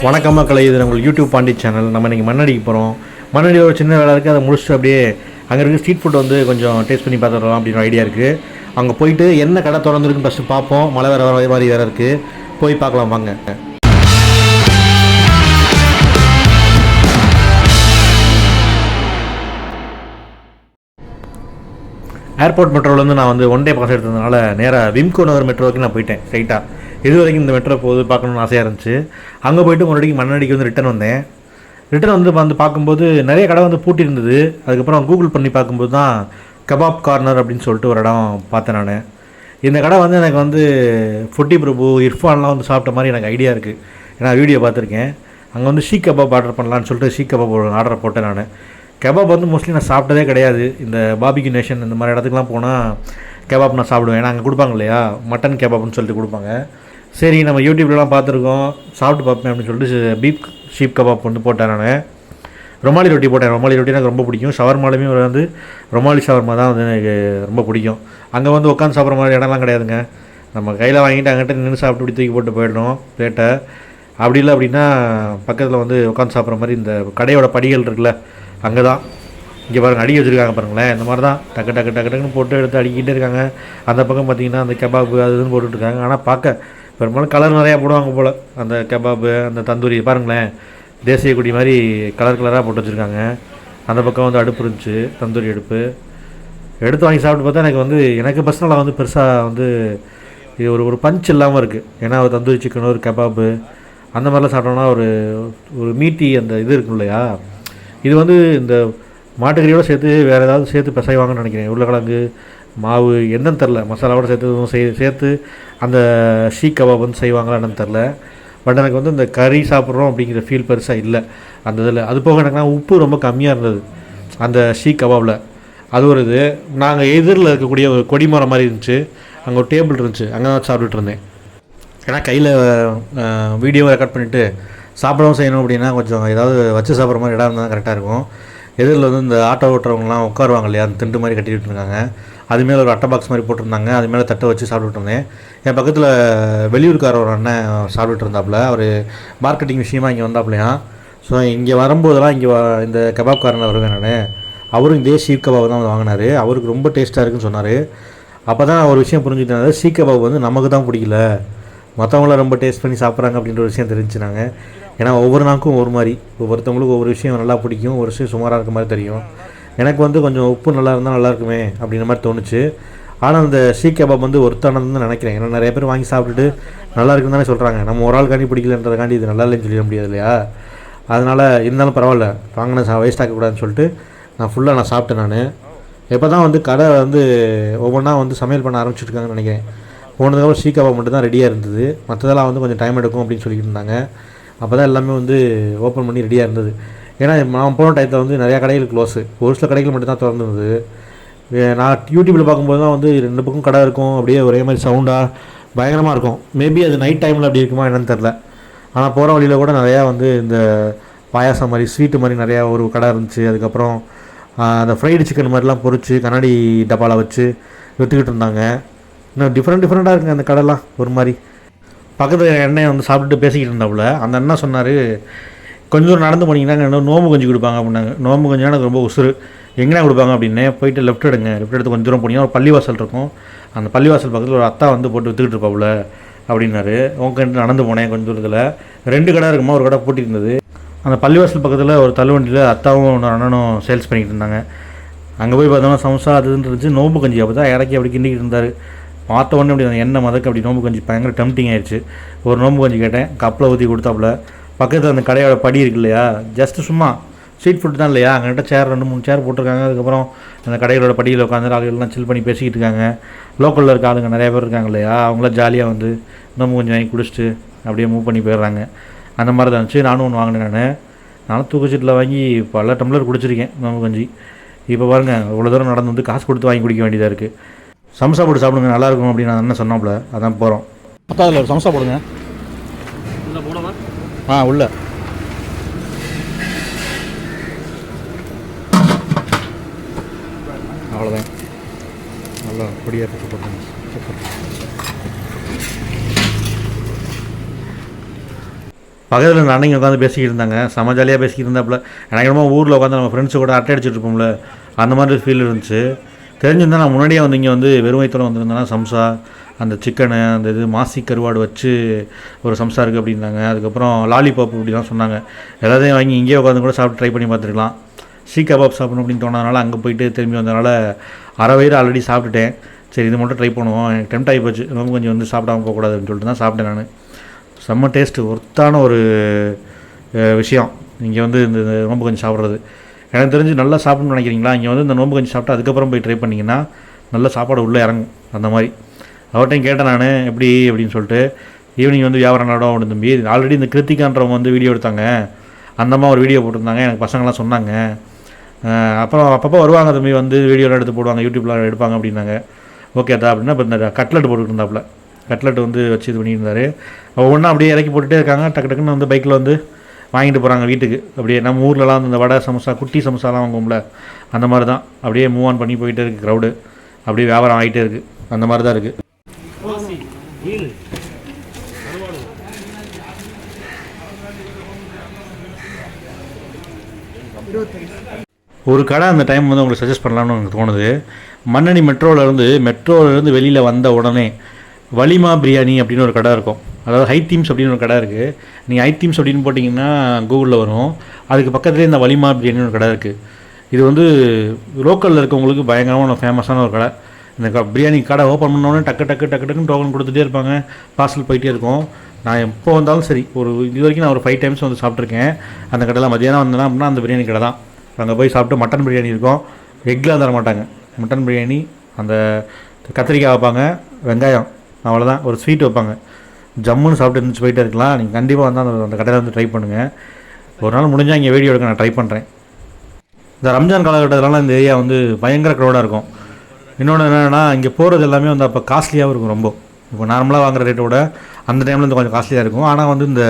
வணக்கம் மக்களை இது உங்களுக்கு யூடியூப் பாண்டி சேனல் நம்ம இன்றைக்கி மண்ணடிக்கு போகிறோம் மண்ணடியில் ஒரு சின்ன வேலை இருக்குது அதை முடிச்சுட்டு அப்படியே அங்கே இருக்க ஸ்ட்ரீட் ஃபுட் வந்து கொஞ்சம் டேஸ்ட் பண்ணி பார்த்துடலாம் அப்படின்னு ஐடியா இருக்குது அங்கே போயிட்டு என்ன கடை திறந்துருக்குன்னு ஃபஸ்ட்டு பார்ப்போம். மழை வேறு வர மாதிரி வேறு இருக்குது போய் பார்க்கலாம் வாங்க. ஏர்போர்ட் மெட்ரோலேருந்து நான் வந்து ஒன் டே பாஸ் எடுத்ததுனால நேராக விம்கோ நகர் மெட்ரோவுக்கு நான் போயிட்டேன் ஸ்ட்ரைட்டாக இது வரைக்கும் இந்த மெட்ரோ போகுது பார்க்கணும்னு ஆசையாக இருந்துச்சு. அங்கே போயிட்டு மறுபடியும் மண்ணடிக்கு வந்து ரிட்டன் வந்தேன். ரிட்டன் வந்து வந்து பார்க்கும்போது நிறைய கடை வந்து பூட்டி இருந்தது அதுக்கப்புறம் கூகுள் பண்ணி பார்க்கும்போது தான் கபாப் கார்னர் அப்படின்னு சொல்லிட்டு ஒரு இடம் பார்த்தேன் நான். இந்த கடை வந்து எனக்கு வந்து ஃபுட்டி பிரபு இர்ஃபான்லாம் வந்து சாப்பிட்ட மாதிரி எனக்கு ஐடியா இருக்குது ஏன்னா வீடியோ பார்த்துருக்கேன். அங்கே வந்து ஷீ கபாப் ஆர்டர் பண்ணலான்னு சொல்லிட்டு ஷீ கபாப் ஆர்டர் போட்டேன் நான். கபாப் வந்து மோஸ்ட்லி நான் சாப்பிட்டதே கிடையாது. இந்த பாபிக்கு நேஷன் இந்த மாதிரி இடத்துக்குலாம் போனால் கபாப் நான் சாப்பிடுவேன். ஏன்னா அங்கே கொடுப்பாங்க இல்லையா? மட்டன் கபாப்னு சொல்லிட்டு கொடுப்பாங்க. சரி நம்ம யூடியூப்லலாம் பார்த்துருக்கோம். சாப்பிட்டு பார்ப்பேன் அப்படின்னு சொல்லிட்டு பீப் ஷீப் கபாப் வந்து போட்டேன் நான். ரொமாலி ரொட்டி போட்டேன். ரொமாலி ரொட்டி எனக்கு ரொம்ப பிடிக்கும். ஷவர்மாலுமே வந்து ரொமாலி ஷவர்மா தான் வந்து எனக்கு ரொம்ப பிடிக்கும். அங்கே வந்து உட்காந்து சாப்பிட்ற மாதிரி இடம்லாம் கிடையாதுங்க. நம்ம கையில் வாங்கிட்டு அங்கிட்ட நின்று சாப்பிட்டு இப்படி தூக்கி போட்டு போயிடணும் பிளேட்டை அப்படி இல்லை அப்படின்னா பக்கத்தில் வந்து உட்காந்து சாப்பிட்ற மாதிரி இந்த கடையோட படிகள் இருக்குல்ல அங்கே தான் இங்கே பாருங்க அடி வச்சுருக்காங்க பாருங்களேன். இந்த மாதிரி தான் டக்கு டக்கு டக்கு டக்குன்னு போட்டு எடுத்து அடிக்கிட்டே இருக்காங்க. அந்த பக்கம் பார்த்தீங்கன்னா அந்த கபாபு அது இதுன்னு போட்டுட்ருக்காங்க ஆனால் பார்க்க பெரும்பாலும் கலர் நிறையா போடுவாங்க போல். அந்த கபாபு அந்த தந்தூரி பாருங்களேன். தேசிய கொடி மாதிரி கலர் கலராக போட்டு வச்சுருக்காங்க. அந்த பக்கம் வந்து அடுப்பு இருந்துச்சு தந்தூரி அடுப்பு. எடுத்து வாங்கி சாப்பிட்டு பார்த்தா எனக்கு வந்து எனக்கு பர்சனலாக வந்து பெருசாக வந்து இது ஒரு ஒரு பஞ்ச் இல்லாமல் இருக்குது ஏன்னா ஒரு தந்தூரி சிக்கன் ஒரு கபாபு அந்த மாதிரிலாம் சாப்பிட்டோம்னா ஒரு ஒரு மீட்டி அந்த இது இருக்கும் இல்லையா? இது வந்து இந்த மாட்டுக்கறியோட சேர்த்து வேறு ஏதாவது சேர்த்து பிசைவாங்கன்னு நினைக்கிறேன். உருளைக்கிழங்கு மாவு என்னன்னு தெரில. மசாலாவோட சேர்த்து எதுவும் செய் சேர்த்து அந்த ஷீ கபாப் வந்து செய்வாங்களா என்னன்னு தெரில. பட் எனக்கு வந்து இந்த கறி சாப்பிட்றோம் அப்படிங்கிற ஃபீல் பெருசாக இல்லை. அந்த இதில். அது போக எனக்குனா உப்பு ரொம்ப கம்மியாக இருந்தது. அந்த ஷீ கபாபில். அது ஒரு இது. நாங்கள் எதிரில் இருக்கக்கூடிய ஒரு கொடிமரம் மாதிரி இருந்துச்சு. அங்கே ஒரு டேபிள் இருந்துச்சு. அங்கே தான் சாப்பிட்டுட்டு இருந்தேன். ஏன்னா கையில் வீடியோ ரெக்கார்ட் பண்ணிவிட்டு சாப்பிடவும் செய்யணும் அப்படின்னா கொஞ்சம் ஏதாவது வச்சு சாப்பிட்ற மாதிரி இடம் இருந்தால் கரெக்டாக இருக்கும். எதிரில் வந்து இந்த ஆட்டோ ஓட்டுறவங்கலாம் உட்காருவாங்க இல்லையா? அந்த திண்டு மாதிரி கட்டிக்கிட்டு இருக்காங்க. அது மேலே ஒரு அட்டை பாக்ஸ் மாதிரி போட்டிருந்தாங்க. அது மேலே தட்டை வச்சு சாப்பிட்டுட்டு இருந்தேன். என் பக்கத்தில் வெளியூர்க்கார ஒரு அண்ணன் சாப்பிட்டுட்டு இருந்தாப்புல. அவர் மார்க்கெட்டிங் விஷயமா இங்கே வந்தாப்புலையா. ஸோ இங்கே வரும்போதெல்லாம் இங்கே இந்த கபாப் வருவேன் நான். அவரும் இதே ஷீப் கபாப் தான் வந்து வாங்கினார். அவருக்கு ரொம்ப டேஸ்ட்டாக இருக்குன்னு சொன்னார். அப்போ தான் ஒரு விஷயம் புரிஞ்சுக்கிட்டேன். ஷீ கபாப் வந்து நமக்கு தான் பிடிக்கல. மற்றவங்களாம் ரொம்ப டேஸ்ட் பண்ணி சாப்பிட்றாங்க அப்படின்ற ஒரு விஷயம் தெரிஞ்சுனாங்க ஏன்னா ஒவ்வொரு நாளுக்கும் ஒரு மாதிரி. ஒவ்வொருத்தவங்களுக்கும் ஒவ்வொரு விஷயம் நல்லா பிடிக்கும். ஒரு விஷயம் சுமாராக இருக்க மாதிரி தெரியும். எனக்கு வந்து கொஞ்சம் உப்பு நல்லா இருந்தால் நல்லா இருக்குமே அப்படின்ற மாதிரி தோணுச்சு. ஆனால் அந்த ஷீ கபாப் வந்து ஒருத்தானதுன்னு தான் நினைக்கிறேன். ஏன்னா நிறைய பேர் வாங்கி சாப்பிட்டுட்டு நல்லா இருக்குன்னு தானே சொல்கிறாங்க நம்ம ஒரு ஆள் காண்டி பிடிக்கலன்றதுக்காண்டி இது நல்லா இல்லைன்னு சொல்லிட முடியாது இல்லையா? அதனால் இருந்தாலும் பரவாயில்ல. வாங்கின சா வேஸ்ட் ஆக்கக்கூடாதுன்னு சொல்லிட்டு நான் ஃபுல்லாக நான் சாப்பிட்டேன் நான். எப்போ தான் வந்து கடை வந்து ஒவ்வொன்றா வந்து சமையல் பண்ண ஆரம்பிச்சிருக்காங்கன்னு நினைக்கிறேன். போனதுக்கப்புறம் ஷீ கபாப் மட்டும் தான் ரெடியாக இருந்தது. மற்றதெல்லாம் வந்து கொஞ்சம் டைம் எடுக்கும் அப்படின்னு சொல்லிட்டு இருந்தாங்க. அப்போ தான் எல்லாமே வந்து ஓப்பன் பண்ணி ரெடியாக இருந்தது. ஏன்னா நான் போன டயத்தில் வந்து நிறையா கடைகள் க்ளோஸு ஒரு சில கடைகள் மட்டும்தான் திறந்துருந்தது. நான் யூடியூப்பில் பார்க்கும்போது தான் வந்து ரெண்டு பக்கம் கடை இருக்கும். அப்படியே ஒரே மாதிரி சவுண்டாக பயங்கரமாக இருக்கும். மேபி அது நைட் டைமில் அப்படி இருக்குமா என்னன்னு தெரில ஆனால் போகிற வழியில் கூட நிறையா வந்து இந்த பாயாசம் மாதிரி ஸ்வீட்டு மாதிரி நிறையா ஒரு கடை இருந்துச்சு. அதுக்கப்புறம் அந்த ஃப்ரைடு சிக்கன் மாதிரிலாம் பொறிச்சு கண்ணாடி டப்பாவில் வச்சு விற்றுக்கிட்டு இருந்தாங்க. இன்னும் டிஃப்ரெண்ட் டிஃப்ரெண்ட்டாக இருக்குங்க அந்த கடைலாம் ஒரு மாதிரி. பக்கத்தில் எண்ணெய் வந்து சாப்பிட்டுட்டு பேசிக்கிட்டு இருந்தாப்புல. அந்த அண்ணா சொன்னார் கொஞ்சம் தூரம் நடந்து போனீங்கன்னா நோம்பு கஞ்சி கொடுப்பாங்க அப்படின்னாங்க. நோம்பு கஞ்சினா எனக்கு ரொம்ப உசுறு. எங்கேனா கொடுப்பாங்க அப்படின்னு போயிட்டு லெஃப்ட் எடுங்க. லெஃப்ட் எடுத்து கொஞ்சம் தூரம் போனீங்கன்னா ஒரு பள்ளிவாசல் இருக்கும். அந்த பள்ளிவாசல் பக்கத்தில் ஒரு அத்தா வந்து போட்டு விற்றுக்கிட்டு இருப்பாப்புல அப்படின்னாரு. உங்க நடந்து போனேன் கொஞ்சம் தூரத்தில். ரெண்டு கடை இருக்குமா? ஒரு கடை பூட்டி இருந்தது அந்த பள்ளிவாசல் பக்கத்தில் ஒரு தள்ளுவண்டியில் அத்தாவும் ஒரு அண்ணனும் சேல்ஸ் பண்ணிக்கிட்டு இருந்தாங்க. அங்கே போய் பார்த்தோம்னா சம்சா அது இருந்துச்சு. நோம்பு கஞ்சி அப்போ தான் இறக்கி அப்படி கிண்டிக்கிட்டு இருந்தார். பார்த்த உடனே அப்படி எண்ணெய் மதக்கு அப்படி நோம்பு கஞ்சி பயங்கர டெம்டிங் ஆயிடுச்சு. ஒரு நோம்பு கஞ்சி கேட்டேன். கப்பில் ஊற்றி கொடுத்தாப்புல. பக்கத்தில் அந்த கடையோட படி இருக்கு இல்லையா? ஜஸ்ட்டு சும்மா ஸ்ட்ரீட் ஃபுட் தான் இல்லையா? அங்கிட்ட சேர் ரெண்டு மூணு சேர் போட்டிருக்காங்க. அதுக்கப்புறம் அந்த கடைகளோட படியில் உட்காந்து ஆளுகள்லாம் சில் பண்ணி பேசிக்கிட்டு இருக்காங்க. லோக்கலில் இருக்க ஆளுங்க நிறைய பேர் இருக்காங்க இல்லையா? அவங்களாம் ஜாலியாக வந்து நோம்பு கொஞ்சம் வாங்கி குடிச்சிட்டு அப்படியே மூவ் பண்ணி போயிடுறாங்க. அந்த மாதிரி தான் இருந்துச்சு. நானும் ஒன்று வாங்கினேன் நான். நானும் தூக்கச்சீட்டில் வாங்கி பல டம்ளர் குடிச்சிருக்கேன் நோம்பு கஞ்சி. இப்போ பாருங்க இவ்வளோ தூரம் நடந்து வந்து காசு கொடுத்து வாங்கி குடிக்க வேண்டியதாக இருக்குது சம்சா போட்டு சாப்பிடுங்க நல்லா இருக்கும் அப்படின்னு நான் என்ன சொன்னாப்புல அதான் போகிறோம் அப்பா அதில் ஒரு சம்சா போடுங்க. ஆ உள்ள. அவ்வளோதான் நல்லா பொடியாக கட்டு போட்டுங்க பக்கத்தில் இருந்த அன்னைக்கு உட்காந்து பேசிக்கிட்டு இருந்தாங்க. செம ஜாலியாக பேசிக்கிட்டு இருந்தாப்புல. எனக்கு என்னமோ ஊரில் உட்காந்து நம்ம ஃப்ரெண்ட்ஸு கூட அட்டை அடிச்சுட்டு இருப்போம்ல. அந்த மாதிரி ஃபீல் இருந்துச்சு. தெரிஞ்சிருந்தா நான் முன்னாடியே வந்து இங்கே வந்து வெறும் வயிற்றுல வந்திருந்தேன்னா சம்சா அந்த சிக்கனு அந்த இது மாசி கருவாடு வச்சு ஒரு சம்சா இருக்குது அப்படின்னாங்க. அதுக்கப்புறம் லாலிபாப் இப்படிலாம் சொன்னாங்க. எல்லாத்தையும் வாங்கி இங்கேயே உட்காந்து கூட சாப்பிட்டு ட்ரை பண்ணி பார்த்துருக்கலாம். சீ கபாப் சாப்பிடணும் அப்படின்னு தோணாதனால அங்கே போயிட்டு திரும்பி வந்தனால அரை வயிறு ஆல்ரெடி சாப்பிட்டுட்டேன். சரி இது மட்டும் ட்ரை பண்ணுவோம். எனக்கு டெம்ட் ஆகி போச்சு. ரொம்ப கொஞ்சம் வந்து சாப்பிடாம அப்படின்னு சொல்லிட்டு தான் சாப்பிட்டேன் நான். செம்ம டேஸ்ட்டு ஒர்த்தான ஒரு விஷயம். இங்கே வந்து இந்த நோம்பு கஞ்சி சாப்பிட்றது. எனக்கு தெரிஞ்சு நல்லா சாப்பிடணும்னு நினைக்கிறீங்களா? இங்கே வந்து இந்த நோம்பு கஞ்சி சாப்பிட்டு அதுக்கப்புறம் போய் ட்ரை பண்ணிங்கன்னா நல்ல சாப்பாடு உள்ளே இறங்கும். அந்த மாதிரி. அவர்கிட்டையும் கேட்டேன் நான் எப்படி அப்படின்னு சொல்லிட்டு. ஈவினிங் வந்து வியாபாரம் நடம் அப்படின்னு தம்பி. ஆல்ரெடி இந்த கிருத்திகான்றவங்க வந்து வீடியோ எடுத்தாங்க. அந்தம்மா ஒரு வீடியோ போட்டிருந்தாங்க. எனக்கு பசங்களாம் சொன்னாங்க. அப்புறம் அப்பப்போ வருவாங்க தம்பி வந்து வீடியோலாம் எடுத்து போடுவாங்க. யூடியூப்லாம் எடுப்பாங்க அப்படின்னாங்க. ஓகே அதா அப்படின்னா இப்போ இந்த கட்லெட் போட்டுக்கிட்டு இருந்தாப்புல கட்லெட் வந்து வச்சு இது பண்ணியிருந்தார். ஒவ்வொன்றா அப்படியே இறக்கி போட்டுகிட்டே இருக்காங்க. டக்கு டக்குன்னு வந்து பைக்கில் வந்து வாங்கிட்டு போகிறாங்க வீட்டுக்கு. அப்படியே நம்ம ஊர்லலாம் வந்து இந்த வடை சமோசா குட்டி சமோசாலாம் வாங்குவோம்ல. அந்த மாதிரி தான் அப்படியே மூவ் ஆன் பண்ணி போயிட்டே இருக்குது க்ரௌடு அப்படியே வியாபாரம் ஆகிட்டே இருக்குது அந்த மாதிரி தான் இருக்குது ஒரு கடை அந்த டைம் வந்து உங்களுக்கு சஜஸ்ட் பண்ணலாம்னு எனக்கு தோணுது. மண்ணணி மெட்ரோவிலேருந்து மெட்ரோவிலேருந்து வெளியில் வந்த உடனே வலிமா பிரியாணி அப்படின்னு ஒரு கடை இருக்கும். அதாவது ஹை தீம்ஸ் அப்படின்னு ஒரு கடை இருக்குது நீங்கள் ஹை தீம்ஸ் அப்படின்னு போட்டிங்கன்னா கூகுளில் வரும். அதுக்கு பக்கத்துலேயே இந்த வலிமா பிரியாணின்னு ஒரு கடை இருக்குது இது வந்து லோக்கலில் இருக்கவங்களுக்கு பயங்கரமான ஃபேமஸான ஒரு கடை. இந்த க- பிரியாணி கடை ஓப்பன் பண்ணோடனே டக்கு டக்கு டக்கு டக்குன்னு டோக்கன் கொடுத்துட்டே இருப்பாங்க. பார்சல் போயிட்டே இருக்கும். நான் எப்போ வந்தாலும் சரி ஒரு இது வரைக்கும் நான் ஒரு ஃபைவ் டைம்ஸ் வந்து சாப்பிட்ருக்கேன் அந்த கடையில் மதியானம் வந்தேன்னா அப்படின்னா அந்த பிரியாணி கடை தான். அங்கே போய் சாப்பிட்டு மட்டன் பிரியாணி இருக்கும். எக்லாம் தர மாட்டாங்க. மட்டன் பிரியாணி அந்த கத்திரிக்காய் வைப்பாங்க வெங்காயம் அவ்வளோதான் ஒரு ஸ்வீட் வைப்பாங்க. ஜம்முன்னு சாப்பிட்டு இருந்துச்சு போயிட்டே இருக்கலாம். நீங்கள் கண்டிப்பாக வந்து அந்த அந்த கடையில் வந்து ட்ரை பண்ணுங்கள் ஒரு நாள் முடிஞ்சால் இங்கே வீடியோ எடுக்க நான் ட்ரை பண்ணுறேன் இந்த ரம்ஜான் காலகட்டத்திலலாம் இந்த ஏரியா வந்து பயங்கர க்ரௌடாக இருக்கும். இன்னொன்று என்னென்னா இங்கே போகிறது எல்லாமே வந்து அப்போ காஸ்ட்லியாகவும் இருக்கும் ரொம்ப. இப்போ நார்மலாக வாங்குற ரேட்டை விட அந்த டைமில் வந்து கொஞ்சம் காஸ்ட்லியாக இருக்கும். ஆனால் வந்து இந்த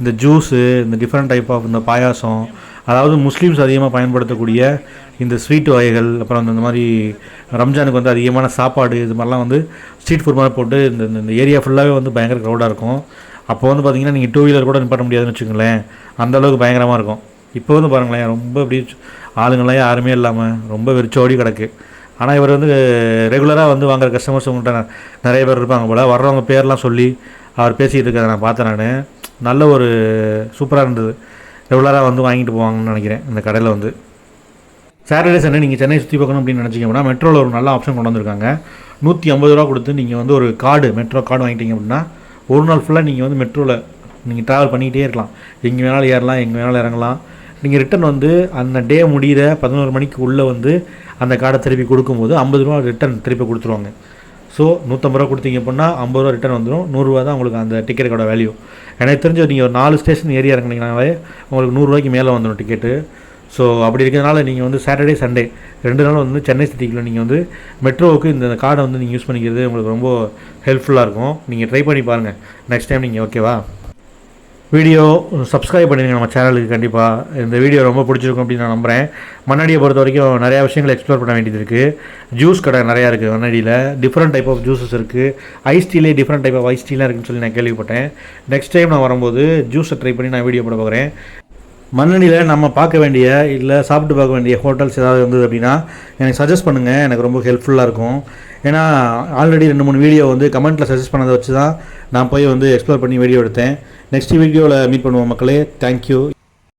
இந்த ஜூஸு இந்த டிஃப்ரெண்ட் டைப் ஆஃப் இந்த பாயாசம் அதாவது முஸ்லீம்ஸ் அதிகமாக பயன்படுத்தக்கூடிய இந்த ஸ்வீட் வகைகள் அப்புறம் இந்த- இந்த மாதிரி ரம்ஜானுக்கு வந்து அதிகமான சாப்பாடு இது மாதிரிலாம் வந்து ஸ்ட்ரீட் ஃபுட் மாதிரி போட்டு இந்த இந்த- ஏரியா ஃபுல்லாகவே வந்து பயங்கர க்ரௌடாக இருக்கும். அப்போ வந்து பார்த்தீங்கன்னா நீங்கள் டூ வீலர் கூட நிப்பாட்ட முடியாதுன்னு வச்சுக்கோங்களேன். அந்தளவுக்கு பயங்கரமாக இருக்கும். இப்போ வந்து பாருங்களேன் ரொம்ப அப்படி ஆளுங்களாம் யாருமே இல்லாமல் ரொம்ப வெறிச்சோடி கிடக்கு. ஆனால் இவர் வந்து ரெகுலராக வந்து வாங்குற கஸ்டமர்ஸ் உங்கள்கிட்ட நிறைய பேர் இருப்பாங்க போல். வர்றவங்க பேர்லாம் சொல்லி அவர் பேசிகிட்டு இருக்கிறத நான் பார்த்தேன் நான். நல்ல ஒரு சூப்பராக இருந்தது. ரெகுலராக வந்து வாங்கிட்டு போவாங்கன்னு நினைக்கிறேன் இந்த கடையில் வந்து. சாட்டர்டே சண்டே நீங்கள் சென்னை சுற்றி பார்க்கணும் அப்படின்னு நினச்சிங்கன்னா மெட்ரோவில் ஒரு நல்ல ஆப்ஷன் கொண்டு வந்திருக்காங்க. நூற்றி ஐம்பது ரூபா கொடுத்து நீங்கள் வந்து ஒரு கார்டு மெட்ரோ கார்டு வாங்கிட்டீங்க அப்படின்னா ஒரு நாள் ஃபுல்லாக நீங்கள் வந்து மெட்ரோவில் நீங்கள் ட்ராவல் பண்ணிக்கிட்டே இருக்கலாம். எங்கே வேணாலும் ஏறலாம் எங்கே வேணாலும் இறங்கலாம். நீங்கள் ரிட்டன் வந்து அந்த டே முடிகிற பதினோரு மணிக்கு உள்ளே வந்து அந்த கார்டை திருப்பி கொடுக்கும்போது ஐம்பது ரூபா ரிட்டன் திருப்பி கொடுத்துருவாங்க. ஸோ நூற்றம்பது ரூபா கொடுத்தீங்க அப்படின்னா ஐம்பது ரூபா ரிட்டன் வந்துடும் நூறுரூவா தான் உங்களுக்கு அந்த டிக்கெட்டோட வேல்யூ எனக்கு தெரிஞ்சு நீங்கள் ஒரு நாலு ஸ்டேஷன் ஏரியா இறங்குனீங்கனாலே உங்களுக்கு நூறுரூவாய்க்கு மேலே வந்துடும் டிக்கெட்டு ஸோ அப்படி இருக்கிறதுனால நீங்கள் வந்து சாட்டர்டே சண்டே ரெண்டு நாள் வந்து சென்னை சிட்டிக்குள்ள நீங்கள் வந்து மெட்ரோவுக்கு இந்த கார்டை வந்து நீங்கள் யூஸ் பண்ணிக்கிறது உங்களுக்கு ரொம்ப ஹெல்ப்ஃபுல்லாக இருக்கும். நீங்கள் ட்ரை பண்ணி பாருங்கள் நெக்ஸ்ட் டைம் நீங்கள் ஓகேவா வீடியோ சப்ஸ்கிரைப் பண்ணிடுங்க நம்ம சேனலுக்கு கண்டிப்பாக இந்த வீடியோ ரொம்ப பிடிச்சிருக்கும் அப்படின்னு நான் நம்புகிறேன் மண்ணடியை பொறுத்த வரைக்கும் நிறையா விஷயங்கள் எக்ஸ்ப்ளோர் பண்ண வேண்டியது இருக்குது ஜூஸ் கடை நிறையா இருக்குது மண்ணடியில் டிஃப்ரெண்ட் டைப் ஆஃப் ஜூஸஸ் இருக்குது ஐஸ் டீலே டிஃப்ரெண்ட் டைப் ஆஃப் ஐஸ் டீலாம் இருக்குன்னு சொல்லி நான் கேள்விப்பட்டேன். நெக்ஸ்ட் டைம் நான் வரும்போது ஜூஸை ட்ரை பண்ணி நான் வீடியோ போட பார்க்குறேன் மண்ணடியில் நம்ம பார்க்க வேண்டிய இல்லை சாப்பிட்டு பார்க்க வேண்டிய ஹோட்டல்ஸ் ஏதாவது இருந்தது அப்படின்னா எனக்கு சஜஸ்ட் பண்ணுங்கள் எனக்கு ரொம்ப ஹெல்ப்ஃபுல்லாக இருக்கும். ஏன்னா ஆல்ரெடி ரெண்டு மூணு வீடியோ வந்து கமெண்ட்டில் சஜஸ்ட் பண்ணதை வச்சு தான் நான் போய் வந்து எக்ஸ்ப்ளோர் பண்ணி வீடியோ எடுத்தேன். நெக்ஸ்ட் வீடியோவில் மீட் பண்ணுவோம் மக்களே. தேங்க்யூ